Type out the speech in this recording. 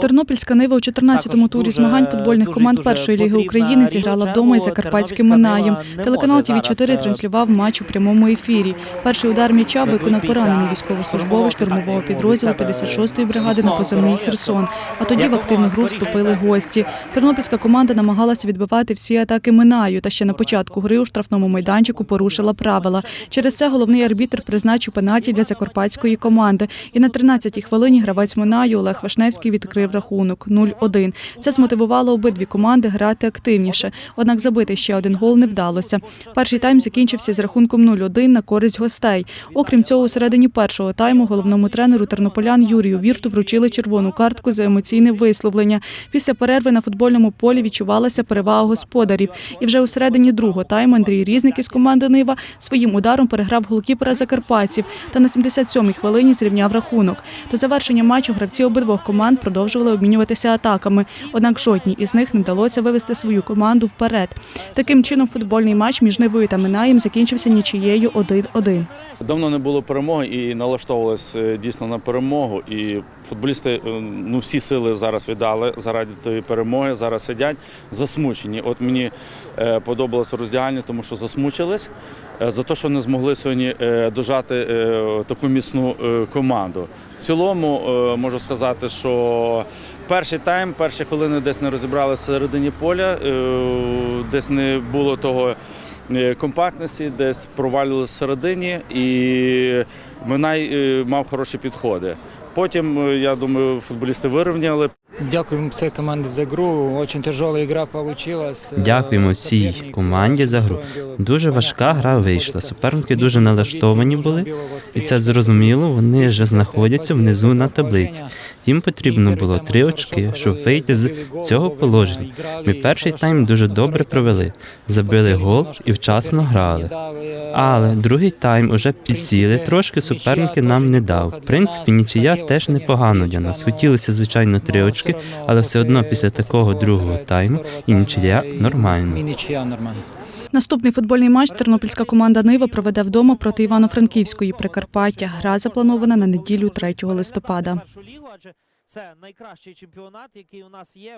Тернопільська Нива у 14-му турі змагань футбольних команд першої ліги України зіграла вдома із закарпатським Минаєм. Телеканал ТВ 4 транслював матч у прямому ефірі. Перший удар м'яча виконав поранений військовослужбовець штурмового підрозділу 56-ї бригади на позивний Херсон. А тоді в активну гру вступили гості. Тернопільська команда намагалася відбивати всі атаки Минаю, та ще на початку гри у штрафному майданчику порушила правила. Через це головний арбітр призначив пенальті для закарпатської команди. І на 13-й хвилині гравець Минаю Олег Вишневський відкрив рахунок 0-1. Це змотивувало обидві команди грати активніше. Однак забити ще один гол не вдалося. Перший тайм закінчився з рахунком 0-1 на користь гостей. Окрім цього, у середині першого тайму головному тренеру тернополян Юрію Вірту вручили червону картку за емоційне висловлення. Після перерви на футбольному полі відчувалася перевага господарів. І вже у середині другого тайму Андрій Різник із команди Нива своїм ударом переграв голкіпера закарпатців та на 77-й хвилині зрівняв рахунок. До завершення матчу гравці обидвох команд продовжували обмінюватися атаками. Однак жодній із них не вдалося вивести свою команду вперед. Таким чином, футбольний матч між Нивою та Минаєм закінчився нічією 1-1. Давно не було перемоги і налаштовувалися е, дійсно на перемогу. І футболісти е, ну всі сили зараз віддали заради тої перемоги. Зараз сидять засмучені. От мені е, подобалося роздягальня, тому що засмучились за те, що не змогли сьогодні дожати таку міцну команду. В цілому е, можу сказати, що перший тайм, перші хвилини десь не розібрали середині поля, е, десь не було того е, компактності, десь провалювалися всередині, і Минай мав хороші підходи. Потім, е, я думаю, футболісти вирівняли. Дякуємо всій команді за гру. Очень тяжела гра получилась. Дякуємо всій команді за гру. Дуже важка гра вийшла. Суперники дуже налаштовані були, і це зрозуміло. Вони вже знаходяться внизу на таблиці. Їм потрібно було три очки, щоб вийти з цього положення. Ми перший тайм дуже добре провели, забили гол і вчасно грали. Але другий тайм уже підсіли трошки. Суперники нам не дав. В принципі, нічия теж непогано для нас. Хотілося, звичайно, три очки, але все одно після такого другого тайму і нічия нормально. Наступний футбольний матч тернопільська команда Нива проведе вдома проти Івано-Франківської Прикарпаття. Гра запланована на неділю 3 листопада. Це найкращий чемпіонат, який у нас є.